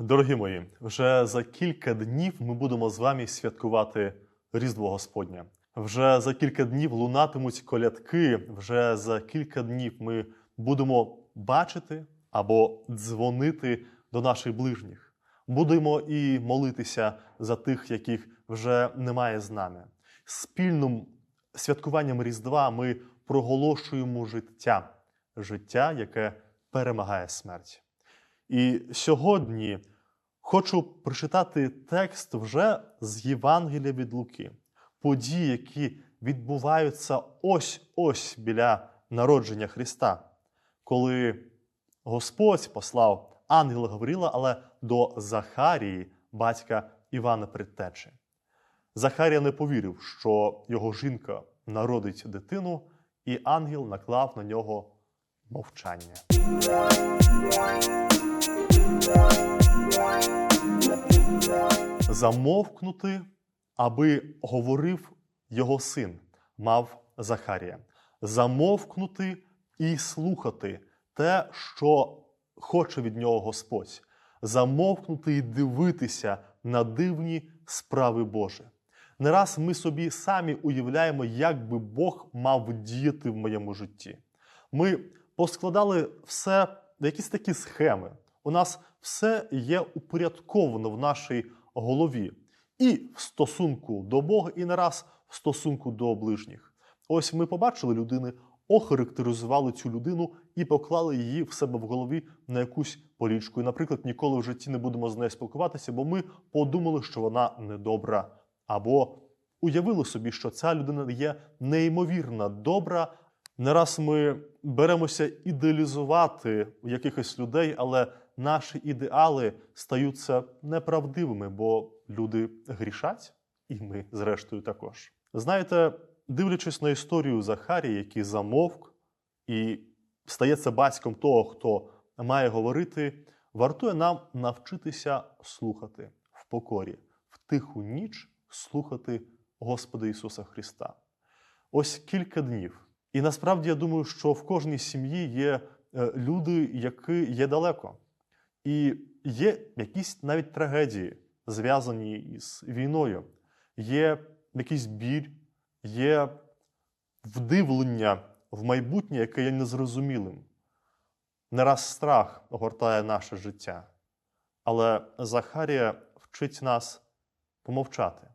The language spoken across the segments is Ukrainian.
Дорогі мої, вже за кілька днів ми будемо з вами святкувати Різдво Господнє. Вже за кілька днів лунатимуть колядки. Вже за кілька днів ми будемо бачити або дзвонити до наших ближніх. Будемо і молитися за тих, яких вже немає з нами. Спільним святкуванням Різдва ми проголошуємо життя, життя, яке перемагає смерть. І сьогодні хочу прочитати текст вже з Євангелія від Луки, події, які відбуваються ось ось біля народження Христа, коли Господь послав ангела Гавріла, але до Захарії, батька Івана Предтечі. Захарія не повірив, що його жінка народить дитину, і ангел наклав на нього мовчання. Замовкнути, аби говорив його син, мав Захарія. Замовкнути і слухати те, що хоче від нього Господь. Замовкнути і дивитися на дивні справи Божі. Не раз ми собі самі уявляємо, як би Бог мав діяти в моєму житті. Ми поскладали все в якісь такі схеми. У нас все є упорядковано в нашій голові. І в стосунку до Бога, і не раз в стосунку до ближніх. Ось ми побачили людини, охарактеризували цю людину і поклали її в себе в голові на якусь полічку. І, наприклад, ніколи в житті не будемо з нею спілкуватися, бо ми подумали, що вона недобра. Або уявили собі, що ця людина є неймовірно добра. Не раз ми беремося ідеалізувати якихось людей, але наші ідеали стаються неправдивими, бо люди грішать, і ми, зрештою, також. Знаєте, дивлячись на історію Захарії, який замовк і стається батьком того, хто має говорити, вартує нам навчитися слухати в покорі, в тиху ніч слухати Господа Ісуса Христа. Ось кілька днів. І насправді я думаю, що в кожній сім'ї є е, люди, які є далеко. І є якісь навіть трагедії, зв'язані із війною, є якийсь біль, є вдивлення в майбутнє, яке є незрозумілим. Не раз страх огортає наше життя. Але Захарія вчить нас помовчати.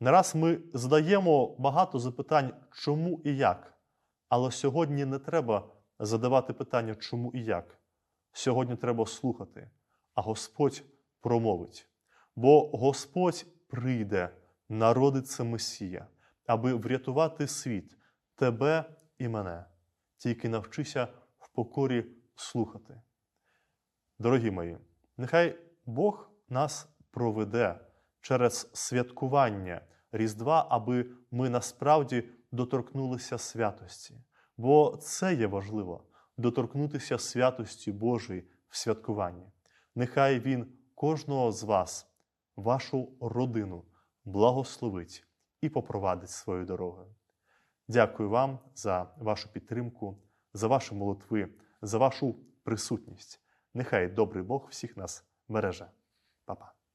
Не раз ми задаємо багато запитань, чому і як. Але сьогодні не треба задавати питання, чому і як. Сьогодні треба слухати, а Господь промовить. Бо Господь прийде, народиться Месія, аби врятувати світ, тебе і мене. Тільки навчися в покорі слухати. Дорогі мої, нехай Бог нас проведе через святкування Різдва, аби ми насправді доторкнулися святості. Бо це є важливо доторкнутися святості Божої в святкуванні. Нехай Він кожного з вас, вашу родину, благословить і попровадить свою дорогою. Дякую вам за вашу підтримку, за ваші молитви, за вашу присутність. Нехай добрий Бог всіх нас береже. Па-па.